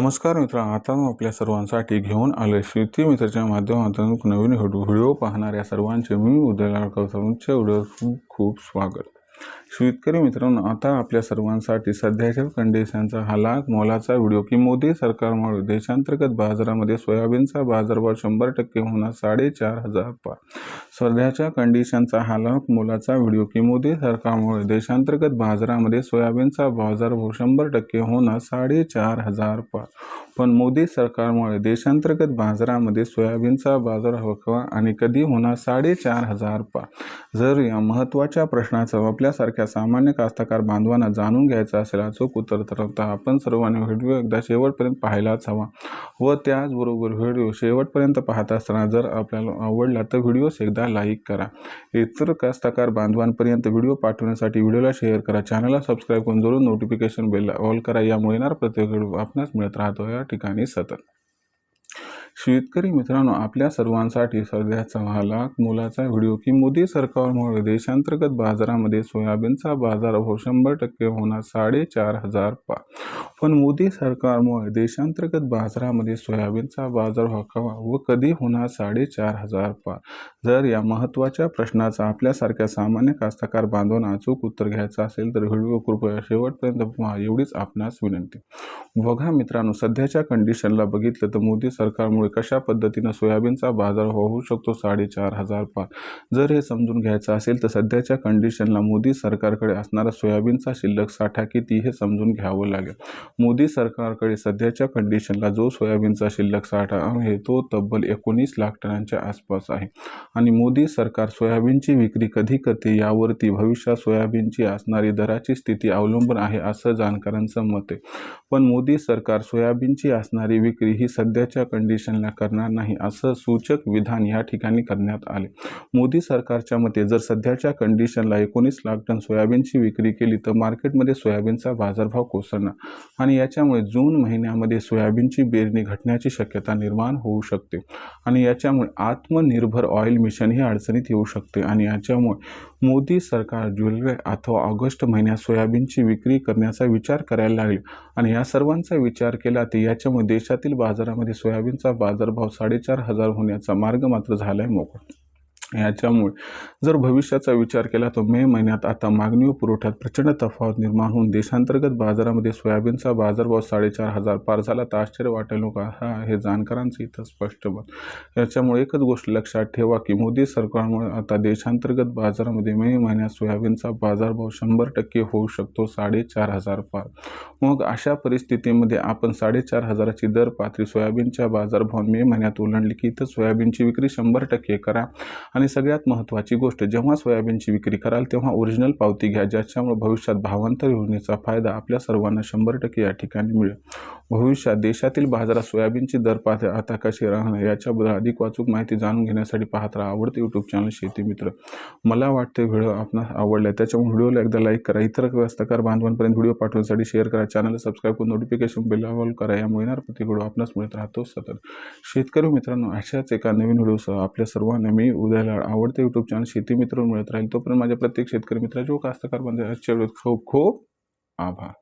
नमस्कार मित्र आता मी आपल्या सर्वांसाठी घेऊन आले श्रुती मित्रच्या माध्यमातून नवीन व्हिडिओ पाहणाऱ्या सर्वांचे मी उदय तुमच्या व्हिडिओ खूप खूप स्वागत. शेतकरी मित्रांनो आता आपल्या सर्वांसाठी सध्याच्या कंडिशनचा हालाख मोलाचा व्हिडिओ की मोदी सरकारमुळे देशांतर्गत बाजारामध्ये सोयाबीनचा बाजारभाव शंभर टक्के होणार साडेचार हजार पार. सध्याच्या कंडिशनचा हालाख मोलाचा व्हिडिओ की मोदी सरकारमुळे देशांतर्गत बाजारामध्ये सोयाबीनचा बाजारभाव शंभर टक्के होणार साडेचार हजार पार. पण मोदी सरकारमुळे देशांतर्गत बाजारामध्ये सोयाबीनचा बाजार हवा आणि कधी होणार साडेचार हजार पार. जर या महत्त्वाच्या प्रश्नाचं आपल्यासारख्या सामान्य कास्तकार बांधवांना जाणून घ्यायचा असेल अचूक उत्तर तर आपण सर्वांनी व्हिडिओ एकदा शेवटपर्यंत पाहायलाच हवा व त्याचबरोबर व्हिडिओ शेवटपर्यंत पाहत असताना जर आपल्याला आवडला तर व्हिडिओस एकदा लाईक करा. इतर कास्तकार बांधवांपर्यंत व्हिडिओ पाठवण्यासाठी व्हिडिओला शेअर करा. चॅनलला सबस्क्राईब करून जरूर नोटिफिकेशन बेल ऑल करा. यामुळे येणार प्रत्येक व्हिडिओ आपणास मिळत राहतो. या ठिकाणी सतत शेतकरी मित्रांनो आपल्या सर्वांसाठी सध्याचा हा लाख व्हिडिओ की मोदी सरकारमुळे देशांतर्गत बाजारामध्ये सोयाबीनचा बाजारभाव शंभर टक्के होणार साडेचार हजार पा. पण मोदी सरकारमुळे देशांतर्गत बाजारामध्ये सोयाबीनचा बाजारभाव कवा व कधी होणार साडेचार हजार पा. जर या महत्त्वाच्या प्रश्नाचा आपल्यासारख्या सामान्य कास्तकार बांधवांना अचूक उत्तर घ्यायचं असेल तर व्हिडिओ कृपया शेवटपर्यंत पहा एवढीच आपणास विनंती. बघा मित्रांनो सध्याच्या कंडिशनला बघितलं तर मोदी सरकारमुळे कशा पद्धतीनं सोयाबीनचा बाजार होऊ शकतो? साडेचार हजार पार. जर हे समजून घ्यायचं असेल तर सध्याच्या कंडिशनला मोदी सरकारकडे असणारा सोयाबीनचा शिल्लक साठा किती हे समजून घ्यावं लागेल. मोदी सरकारकडे सध्याच्या कंडिशनला जो सोयाबीनचा शिल्लक साठा आहे तो तब्बल एकोणीस लाख टनांच्या आसपास आहे. आणि मोदी सरकार सोयाबीनची विक्री कधी करते? यावरती भविष्यात सोयाबीनची असणारी दराची स्थिती अवलंबून आहे असं जाणकारांचं मत आहे. पण मोदी सरकार सोयाबीनची असणारी विक्री ही सध्याच्या कंडिशन कंडिशनला करणार नाही असं सूचक विधान या ठिकाणी करण्यात आले. मोदी सरकारच्या मते जर सध्याच्या कंडिशनला एकोणीस लाख टन सोयाबीनची विक्री केली तर मार्केटमध्ये सोयाबीनचा बाजारभाव कोसळणार आणि याच्यामुळे जून महिन्यामध्ये सोयाबीनची बेरणी घटण्याची शक्यता निर्माण होऊ शकते. आणि याच्यामुळे आत्मनिर्भर ऑइल मिशन ही अडचणीत येऊ शकते आणि याच्यामुळे मोदी सरकार जुलै अथवा ऑगस्ट महिन्यात सोयाबीनची विक्री करण्याचा विचार करायला लागले. आणि या सर्वांचा विचार केला तर याच्यामुळे देशातील बाजारामध्ये सोयाबीनचा बाजारभाव साडेचार हजार होण्याचा मार्ग मात्र झाला आहे मोकळा. याच्यामुळे जर भविष्याचा विचार केला तर मे महिन्यात आता मागणी व पुरवठ्यात प्रचंड तफावत निर्माण होऊन देशांतर्गत बाजारामध्ये सोयाबीनचा बाजारभाव साडेचार हजार पार झाला तर आश्चर्य वाटेल हो का? हा हे जाणकारांचं इथं स्पष्ट मत. याच्यामुळे एकच गोष्ट लक्षात ठेवा की मोदी सरकारमुळे आता देशांतर्गत बाजारामध्ये मे महिन्यात सोयाबीनचा बाजारभाव शंभर टक्के होऊ शकतो साडेचार हजार पार. मग अशा परिस्थितीमध्ये आपण साडेचार हजाराची दर पातळी सोयाबीनच्या बाजारभाव मे महिन्यात ओलांडली की इथं सोयाबीनची विक्री शंभर टक्के करा. आणि सगळ्यात महत्त्वाची गोष्ट जेव्हा सोयाबीनची विक्री कराल तेव्हा ओरिजिनल पावती घ्या ज्याच्यामुळे भविष्यात भावांतर योजनेचा फायदा आपल्या सर्वांना शंभर टक्के या ठिकाणी मिळेल. भविष्यात देशातील बाजारात सोयाबीनची दर पाहत आता कशी राहणार याच्याबद्दल अधिक वाचूक माहिती जाणून घेण्यासाठी पाहत राहा आवडते यूट्यूब चॅनल शेती मित्र. मला वाटते व्हिडिओ आपणास आवडला त्याच्यामुळे व्हिडिओला एकदा लाईक करा इतर व्यस्तकार बांधवांपर्यंत व्हिडिओ पाठवण्यासाठी शेअर करा चॅनल सबस्क्राईब करून नोटिफिकेशन बिल ऑल करा यामुळे मिळणार प्रति व्हिडिओ आपणास मिळत राहतो सतत. शेतकरी मित्रांनो अशाच एका नवीन व्हिडिओसह आपल्या सर्वांना मी उद्या उद्याला आवडते यूट्यूब चॅनल शेती मित्र मिळत राहील तोपर्यंत माझ्या प्रत्येक शेतकरी मित्राचे व कास्तकार बंधू आजच्या वेळेत खूप खूप आभार.